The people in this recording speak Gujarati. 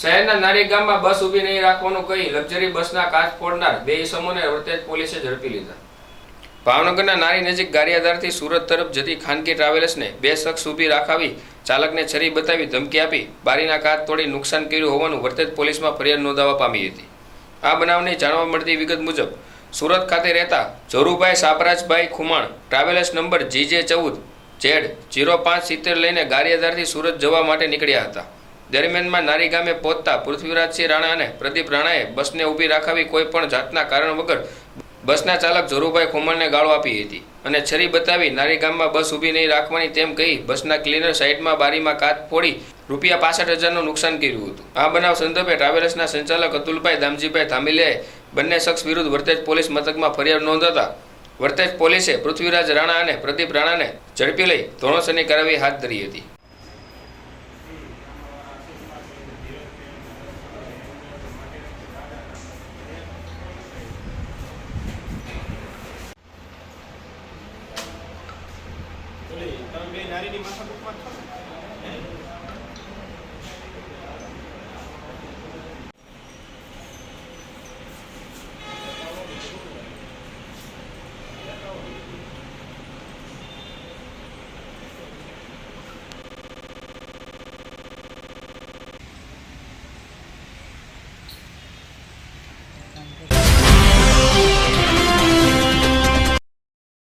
શહેરના નારી ગામમાં બસ ઊભી નહીં રાખવાનું કહી લક્ઝરી બસના કાચ ફોડનાર બે ઇસમોને વરતેજ પોલીસે ઝડપી લીધા. ભાવનગરના નારી નજીક ગારિયાધારથી સુરત તરફ જતી ખાનગી ટ્રાવેલર્સને બે શખ્સ ઊભી રાખાવી ચાલકને છરી બતાવી ધમકી આપી બારીના કાચ તોડી નુકસાન કર્યું હોવાનું વરતેજ પોલીસમાં ફરિયાદ નોંધાવા પામી હતી. આ બનાવની જાણવા મળતી વિગત મુજબ, સુરત ખાતે રહેતા Zarubhai Saprajbhai Khuman, travellers number GJ ચૌદ ઝેડ જીરો પાંચ સિત્તેર લઈને ગારિયાધારથી સુરત જવા માટે નીકળ્યા હતા. દરમિયાનમાં નારી ગામે પહોંચતા પૃથ્વીરાજસિંહ રાણા અને પ્રદીપ રાણાએ બસને ઊભી રાખાવી કોઈ પણ જાતના કારણ વગર બસના ચાલક ઝરુભાઈ ખુમણને ગાળો આપી હતી અને છરી બતાવી નારી ગામમાં બસ ઊભી નહીં રાખવાની તેમ કહી બસના ક્લીનર સાઈડમાં બારીમાં કાચ ફોડી રૂપિયા પાસઠ હજારનું નુકસાન કર્યું હતું. આ બનાવ સંદર્ભે ટ્રાવેલ્સના સંચાલક અતુલભાઈ દામજીભાઈ ધામીલેએ બંને શખ્સ વિરુદ્ધ વર્તેજ પોલીસ મથકમાં ફરિયાદ નોંધાતા વર્તેજ પોલીસે પૃથ્વીરાજ રાણા અને પ્રદીપ રાણાને ઝડપી લઈ ધોરણસરની કાર્યવાહી હાથ ધરી હતી. ઓલી તમે બે નારીની માથાકૂટમાં છો?